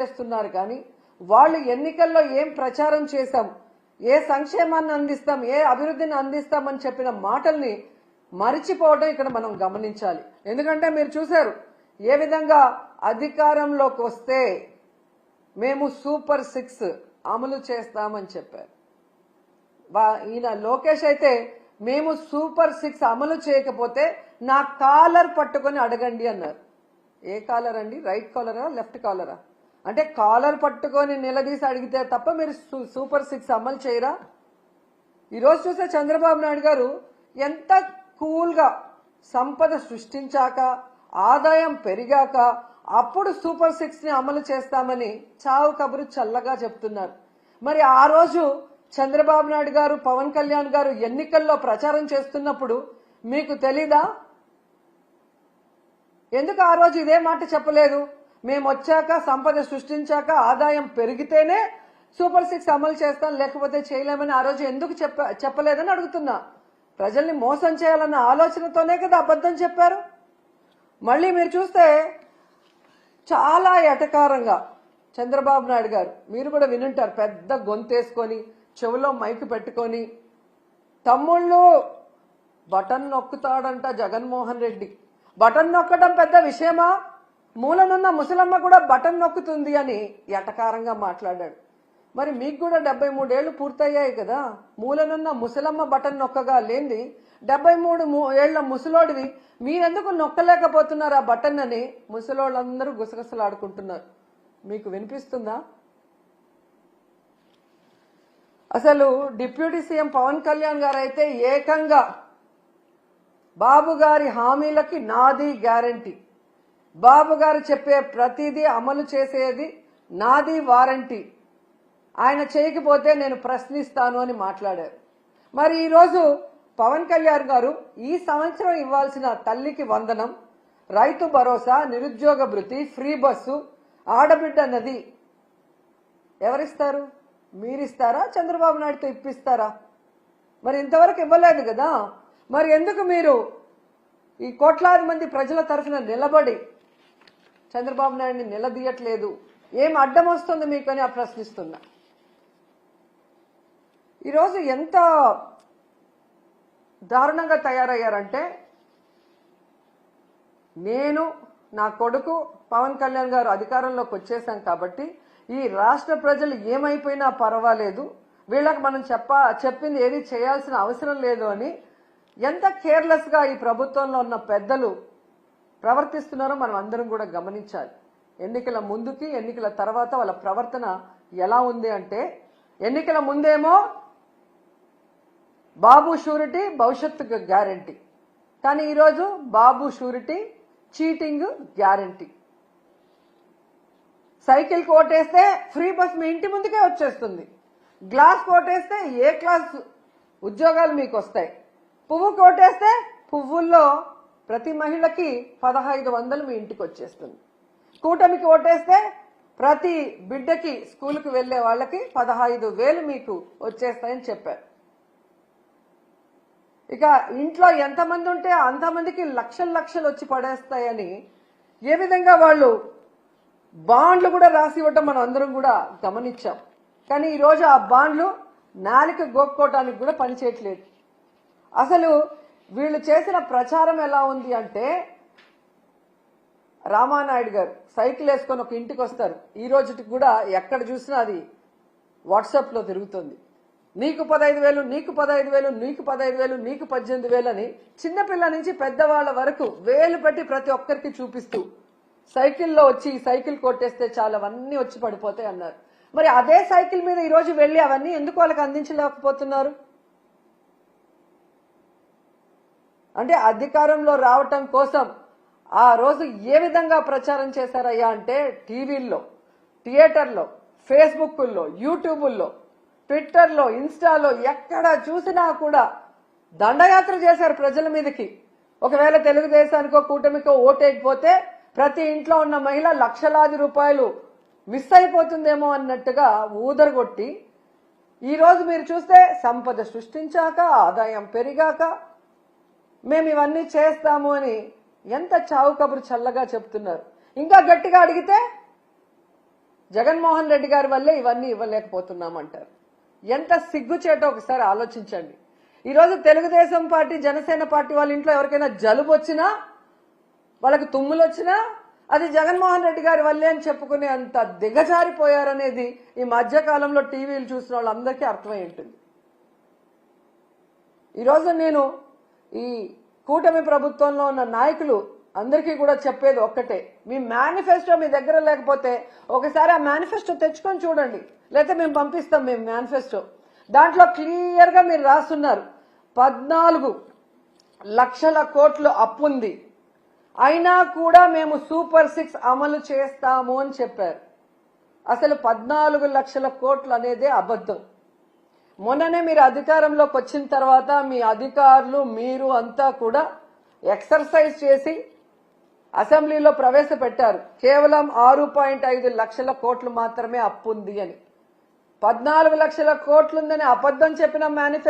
చేస్తున్నారు కానీ వాళ్ళు ఎన్నికల్లో ఏం ప్రచారం చేశాం ఏ సంక్షేమాన్ని అందిస్తాం ఏ అభివృద్ధిని అందిస్తామని చెప్పిన మాటల్ని మరిచిపోవడం ఇక్కడ మనం గమనించాలి. ఎందుకంటే మీరు చూశారు ఏ విధంగా అధికారంలోకి వస్తే మేము సూపర్ సిక్స్ అమలు చేస్తామని చెప్పారు. ఈయన లోకేష్ అయితే మేము సూపర్ సిక్స్ అమలు చేయకపోతే నా కాలర్ పట్టుకొని అడగండి అన్నారు. ఏ కాలర్ అండి? రైట్ కాలరా? లెఫ్ట్ కాలరా? అంటే కాలర్ పట్టుకొని నిలదీసి అడిగితే తప్ప మీరు సూ- సూపర్ సిక్స్ అమలు చేయరా? ఈరోజు చూస్తే చంద్రబాబు నాయుడు గారు ఎంత కూల్గా సంపద సృష్టించాక ఆదాయం పెరిగాక అప్పుడు సూపర్ సిక్స్ని అమలు చేస్తామని చావు కబురు చల్లగా చెప్తున్నారు. మరి ఆ రోజు చంద్రబాబు నాయుడు గారు పవన్ కళ్యాణ్ గారు ఎన్నికల్లో ప్రచారం చేస్తున్నప్పుడు మీకు తెలీదా? ఎందుకు ఆ రోజు ఇదే మాట చెప్పలేదు? మేము వచ్చాక సంపద సృష్టించాక ఆదాయం పెరిగితేనే సూపర్ సిక్స్ అమలు చేస్తాం లేకపోతే చేయలేమని ఆ రోజు ఎందుకు చెప్ప చెప్పలేదని అడుగుతున్నా. ప్రజల్ని మోసం చేయాలన్న ఆలోచనతోనే కదా అబద్ధం చెప్పారు. మళ్ళీ మీరు చూస్తే చాలా ఎటకారంగా చంద్రబాబు నాయుడు గారు మీరు కూడా వినుంటారు పెద్ద గొంతేసుకొని చెవిలో మైక్ పెట్టుకొని తమ్ముళ్ళు బటన్ నొక్కుతాడంట జగన్మోహన్ రెడ్డి. బటన్ నొక్కడం పెద్ద విషయమా? మూలనున్న ముసలమ్మ కూడా బటన్ నొక్కుతుంది అని ఎటకారంగా మాట్లాడాడు. మరి మీకు కూడా డెబ్బై మూడేళ్ళు పూర్తయ్యాయి కదా. మూలనున్న ముసలమ్మ బటన్ నొక్కగా లేని డెబ్బై మూడు ఏళ్ళ ముసలోడివి. మీరెందుకు నొక్కలేకపోతున్నారు ఆ బటన్ అని ముసలోళ్ళందరూ గుసగుసలాడుకుంటున్నారు. మీకు వినిపిస్తుందా? అసలు డిప్యూటీ సీఎం పవన్ కళ్యాణ్ గారు అయితే ఏకంగా బాబు గారి హామీలకి నాది గ్యారంటీ. బాబు గారు చెప్పే ప్రతిదీ అమలు చేసేది నాది వారంటీ. ఆయన చేయకపోతే నేను ప్రశ్నిస్తాను అని మాట్లాడారు. మరి ఈరోజు పవన్ కళ్యాణ్ గారు ఈ సంవత్సరం ఇవ్వాల్సిన తల్లికి వందనం రైతు భరోసా నిరుద్యోగ భృతి ఫ్రీ బస్సు ఆడబిడ్డ నది ఎవరిస్తారు? మీరిస్తారా? చంద్రబాబు నాయుడుతో ఇప్పిస్తారా? మరి ఇంతవరకు ఇవ్వలేదు కదా. మరి ఎందుకు మీరు ఈ కోట్లాది మంది ప్రజల తరఫున నిలబడి చంద్రబాబు నాయుడిని నిలదీయట్లేదు. ఏం అడ్డం వస్తుంది మీకు అని ఆ ప్రశ్నిస్తున్నా. ఈరోజు ఎంత దారుణంగా తయారయ్యారంటే నేను నా కొడుకు పవన్ కళ్యాణ్ గారు అధికారంలోకి వచ్చేసాం కాబట్టి ఈ రాష్ట్ర ప్రజలు ఏమైపోయినా పర్వాలేదు. వీళ్ళకి మనం చెప్ప చెప్పింది ఏది చేయాల్సిన అవసరం లేదు అని ఎంత కేర్లెస్గా ఈ ప్రభుత్వంలో ఉన్న పెద్దలు ప్రవర్తిస్తున్నారో మనం అందరం కూడా గమనించాలి. ఎన్నికల ముందుకి ఎన్నికల తర్వాత వాళ్ళ ప్రవర్తన ఎలా ఉంది అంటే ఎన్నికల ముందేమో బాబు షూరిటీ భవిష్యత్తుకు గ్యారంటీ. కానీ ఈరోజు Babu surety cheating guarantee. Cycle కోటేస్తే free bus మీ ఇంటి ముందుకే వచ్చేస్తుంది. గ్లాస్ కోటేస్తే ఏ క్లాస్ ఉద్యోగాలు మీకు వస్తాయి? పువ్వు కోటేస్తే పువ్వుల్లో ప్రతి మహిళకి పదహైదు వందలు మీ ఇంటికి వచ్చేస్తుంది. కూటమికి ఓటేస్తే ప్రతి బిడ్డకి స్కూల్కి వెళ్ళే వాళ్ళకి పదహైదు వేలు మీకు వచ్చేస్తాయని చెప్పారు. ఇక ఇంట్లో ఎంతమంది ఉంటే అంతమందికి లక్షలు లక్షలు వచ్చి పడేస్తాయని ఏ విధంగా వాళ్ళు బాండ్లు కూడా రాసి ఇవ్వటం మనం అందరం కూడా గమనించాం. కానీ ఈరోజు ఆ బాండ్లు నాలిక గోక్కోవటానికి కూడా పనిచేయట్లేదు. అసలు వీళ్ళు చేసిన ప్రచారం ఎలా ఉంది అంటే రామానాయుడు గారు సైకిల్ వేసుకొని ఒక ఇంటికి వస్తారు. ఈ రోజుకి కూడా ఎక్కడ చూసినా అది వాట్సాప్లో తిరుగుతుంది. నీకు పదహైదు వేలు నీకు పదహైదు వేలు నీకు పదహైదు వేలు నీకు పద్దెనిమిది వేలు అని చిన్నపిల్ల నుంచి పెద్దవాళ్ళ వరకు వేలు పెట్టి ప్రతి ఒక్కరికి చూపిస్తూ సైకిల్లో వచ్చి సైకిల్ కొట్టేస్తే చాలా అవన్నీ వచ్చి పడిపోతాయి అన్నారు. మరి అదే సైకిల్ మీద ఈరోజు వెళ్ళి అవన్నీ ఎందుకు వాళ్ళకి అందించలేకపోతున్నారు? అంటే అధికారంలో రావటం కోసం ఆ రోజు ఏ విధంగా ప్రచారం చేశారయ్యా అంటే టీవీల్లో థియేటర్లో ఫేస్బుక్ల్లో యూట్యూబుల్లో ట్విట్టర్లో ఇన్స్టాలో ఎక్కడ చూసినా కూడా దండయాత్ర చేశారు ప్రజల మీదకి. ఒకవేళ తెలుగుదేశానికో కూటమికో ఓటేయకపోతే ప్రతి ఇంట్లో ఉన్న మహిళ లక్షలాది రూపాయలు మిస్ అయిపోతుందేమో అన్నట్టుగా ఊదరగొట్టి ఈరోజు మీరు చూస్తే సంపద సృష్టించాక ఆదాయం పెరిగాక మేము ఇవన్నీ చేస్తాము అని ఎంత చావు కబురు చల్లగా చెప్తున్నారు. ఇంకా గట్టిగా అడిగితే జగన్మోహన్ రెడ్డి గారి వల్లే ఇవన్నీ ఇవ్వలేకపోతున్నామంటారు. ఎంత సిగ్గుచేటో ఒకసారి ఆలోచించండి. ఈరోజు తెలుగుదేశం పార్టీ జనసేన పార్టీ వాళ్ళ ఇంట్లో ఎవరికైనా జలుబు వచ్చినా వాళ్ళకి తుమ్ములు వచ్చినా అది జగన్మోహన్ రెడ్డి గారి వల్లే అని చెప్పుకునే అంత దిగజారిపోయారనేది ఈ మధ్యకాలంలో టీవీలు చూసిన వాళ్ళందరికీ అర్థమై ఉంటుంది. ఈరోజు నేను ఈ కూటమి ప్రభుత్వంలో ఉన్న నాయకులు అందరికీ కూడా చెప్పేది ఒక్కటే. మీ మేనిఫెస్టో మీ దగ్గర లేకపోతే ఒకసారి ఆ మేనిఫెస్టో తెచ్చుకొని చూడండి. లేకపోతే మేము పంపిస్తాం మేము మేనిఫెస్టో. దాంట్లో క్లియర్గా మీరు రాస్తున్నారు. పద్నాలుగు లక్షల కోట్లు అప్పు ఉంది. అయినా కూడా మేము సూపర్ సిక్స్ అమలు చేస్తాము అని చెప్పారు. అసలు పద్నాలుగు లక్షల కోట్లు అనేదే అబద్ధం. మొన్ననే మీరు అధికారంలోకి వచ్చిన తర్వాత మీ అధికారులు మీరు అంతా కూడా ఎక్సర్సైజ్ చేసి అసెంబ్లీలో ప్రవేశపెట్టారు. కేవలం ఆరు పాయింట్ ఐదు లక్షల కోట్లు మాత్రమే అప్పు ఉంది అని. పద్నాలుగు లక్షల కోట్లుందని అబద్ధం చెప్పిన మేనిఫెస్టో